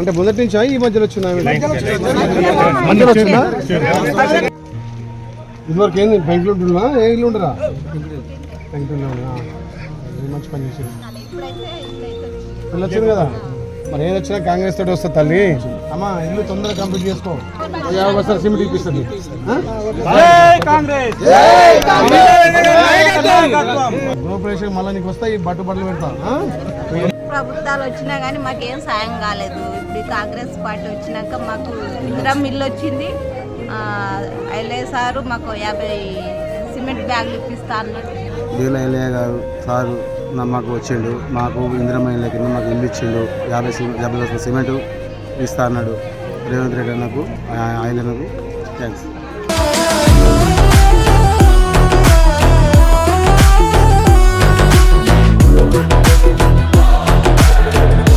అంటే మొదటి నుంచా ఈ మధ్యలో వచ్చిందా? మధ్యలో వచ్చిందా. ఇదివరకు ఏంది? బెంగళూరు ఉంటున్నా ఏ ఇల్లు ఉండరా? బెంగళూరులో మంచి పని చేసింది. పిల్లలు వచ్చింది కదా. మరి ఏది వచ్చినా కాంగ్రెస్ తోటి వస్తుంది తల్లి. అమ్మా ఇల్లు తొందరగా కంప్లీట్ చేసుకో. యాభై బస్తాలు సిమెంట్ ఇప్పిస్తుంది. గృహప్రవేశం మళ్ళీ నీకు వస్తాయి బట్టు బట్టలు పెడతా? ప్రభుత్వాలు వచ్చినా కానీ మాకేం సాయం కాలేదు. ఇప్పుడు కాంగ్రెస్ పార్టీ వచ్చినాక మాకు ఇందిరా మిల్లు వచ్చింది. ఐలే సారు మాకు యాభై సిమెంట్ బ్యాగులు ఇప్పిస్తా అన్నాడు వీళ్ళ గారు సారు మాకు వచ్చిండు. మాకు ఇందిరమైన కింద మాకు ఇల్లు ఇచ్చిండు. యాభై సి- యాభై బస్తాల సిమెంట్ ఇస్తా అన్నాడు రేవంత్ రెడ్డి అన్నకు ఆయనకు థ్యాంక్స్.